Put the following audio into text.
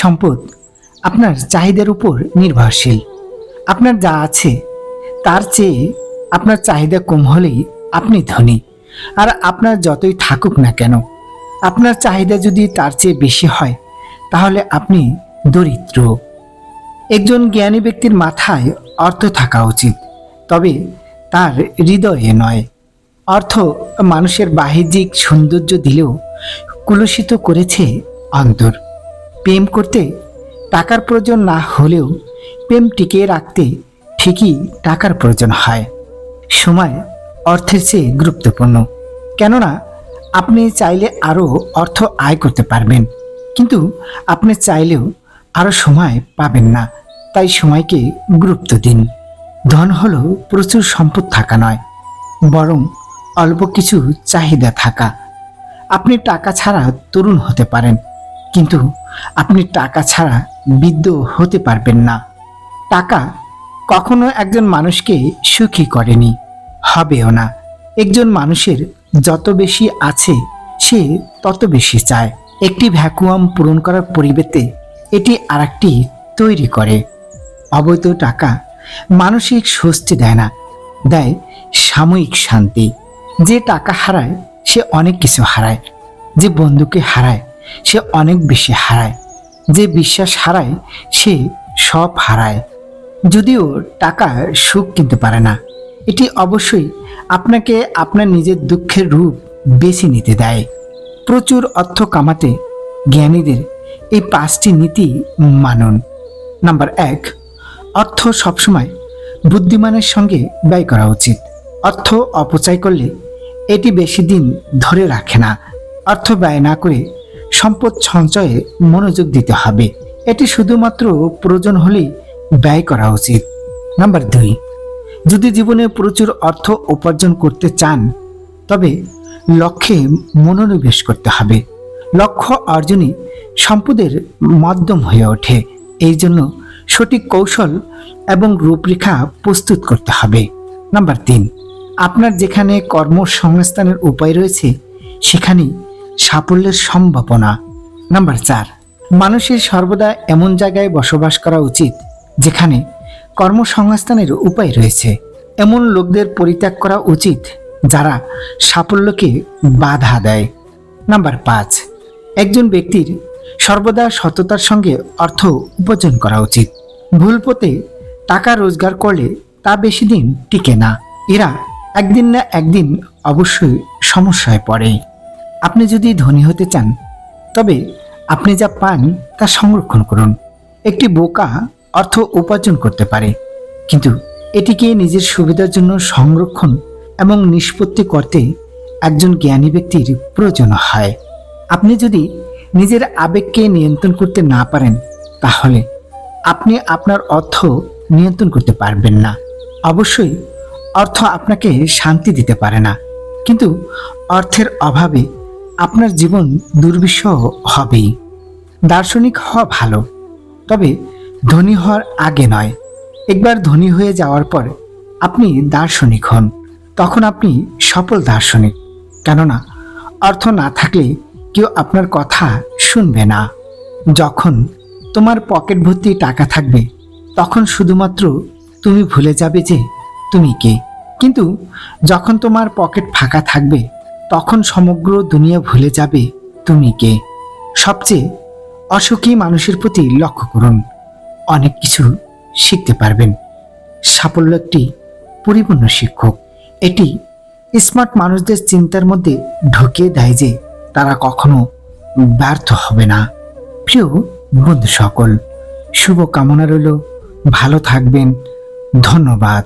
সম্পদ আপনার চাহিদার উপর নির্ভরশীল। আপনার যা আছে, তার চেয়ে আপনার চাহিদা কম হলেই আপনি ধনী। আর আপনার যতই থাকুক না কেন, আপনার চাহিদা যদি তার চেয়ে বেশি হয়, তাহলে আপনি দরিদ্র। একজন জ্ঞানী ব্যক্তির মাথায় অর্থ থাকা উচিত, তবে তার হৃদয়ে নয়। অর্থ মানুষের বাহ্যিক সৌন্দর্য দিলেও কুলুষিত করেছে অন্তর। প্রেম করতে টাকার প্রয়োজন না হলেও প্রেম টিকিয়ে রাখতে ঠিকই টাকার প্রয়োজন হয়। সময় অর্থের চেয়ে গুরুত্বপূর্ণ। কেননা আপনি চাইলে আরও অর্থ আয় করতে পারবেন, কিন্তু আপনি চাইলেও আরও সময় পাবেন না, তাই সময়কে গুরুত্ব দিন। ধন হল প্রচুর সম্পদ থাকা নয়, বরং অল্প কিছু চাহিদা থাকা। আপনি টাকা ছাড়া তরুণ হতে পারেন কিন্তু আপনি টাকা ছাড়া বৃদ্ধ হতে পারবেন না। টাকা কখনো একজন মানুষকে সুখী করেনি, হবেও না। একজন মানুষের যত বেশি আছে, সে তত বেশি চায়। একটি ভ্যাকুয়াম পূরণ করার পরিবর্তে এটি আরেকটি তৈরি করে। অবৈধ টাকা মানসিক স্বস্তি দেয় না, দেয় সাময়িক শান্তি। যে টাকা হারায়, সে অনেক কিছু হারায়। যে বন্ধুকে হারায় সে অনেক বেশি হারায়। যে বিশ্বাস হারায়, সে সব হারায়। যদিও টাকা সুখ কিনতে পারে না। এটি অবশ্যই আপনাকে আপনার নিজের দুঃখের রূপ বেছে নিতে দেয়। প্রচুর অর্থ কামাতে জ্ঞানীদের এই পাঁচটি নীতি মানুন। নাম্বার এক, অর্থ সবসময় বুদ্ধিমানের সঙ্গে ব্যয় করা উচিত। অর্থ অপচয় করলে এটি বেশি দিন ধরে রাখে না। অর্থ ব্যয় না করে সম্পদ সঞ্চয়ে মনোযোগ দিতে হবে। এটি শুধুমাত্র প্রয়োজন হলেই ব্যয় করা উচিত। নাম্বার দুই, যদি জীবনে প্রচুর অর্থ উপার্জন করতে চান, তবে লক্ষ্যে মনোনিবেশ করতে হবে। লক্ষ্য অর্জনই সম্পদের মাধ্যম হয়ে ওঠে। এই জন্য সঠিক কৌশল এবং রূপরেখা প্রস্তুত করতে হবে। নাম্বার তিন, আপনার যেখানে কর্মসংস্থানের উপায় রয়েছে, সেখানেই সাফল্যের সম্ভাবনা। নাম্বার চার, মানুষের সর্বদা এমন জায়গায় বসবাস করা উচিত যেখানে কর্মসংস্থানের উপায় রয়েছে। এমন লোকদের পরিত্যাগ করা উচিত যারা সাফল্যকে বাধা দেয়। নাম্বার পাঁচ, একজন ব্যক্তির সর্বদা সততার সঙ্গে অর্থ উপার্জন করা উচিত। ভুল পথে টাকা রোজগার করলে তা বেশি দিন টিকে না। এরা একদিন না একদিন অবশ্যই সমস্যায় পড়ে। আপনি যদি ধনী হতে চান, তবে আপনি যা পান তা সংরক্ষণ করুন। একটি বোকা অর্থ উপার্জন করতে পারে, কিন্তু এটিকে নিজের সুবিধার জন্য সংরক্ষণ এবং নিষ্পত্তি করতে একজন জ্ঞানী ব্যক্তির প্রয়োজন হয়। আপনি যদি নিজের আবেগকে নিয়ন্ত্রণ করতে না পারেন, তাহলে আপনি আপনার অর্থ নিয়ন্ত্রণ করতে পারবেন না। অবশ্যই অর্থ আপনাকে শান্তি দিতে পারে না, কিন্তু অর্থের অভাবে আপনার জীবন দুর্বিষহ হবেই। দার্শনিক হওয়া ভালো, তবে ধনী হওয়ার আগে নয়। একবার ধনী হয়ে যাওয়ার পর আপনি দার্শনিক হন, তখন আপনি সফল দার্শনিক। কেননা, অর্থ না থাকলে কেউ আপনার কথা শুনবে না। যখন তোমার পকেট ভর্তি টাকা থাকবে, তখন শুধুমাত্র তুমি ভুলে যাবে যে তুমি কে। কিন্তু যখন তোমার পকেট ফাঁকা থাকবে তখন সমগ্র দুনিয়া ভুলে যাবে তুমি কে। সবচেয়ে অসুখী মানুষের প্রতি লক্ষ্য করুন। অনেক কিছু শিখতে পারবেন। সাফল্য একটি পরিপূর্ণ শিক্ষক। এটি স্মার্ট মানুষদের চিন্তার মধ্যে ঢুকিয়ে দেয় যে তারা কখনো ব্যর্থ হবে না। প্রিয় বন্ধু সকল শুভ কামনা রইল। ভালো থাকবেন। ধন্যবাদ।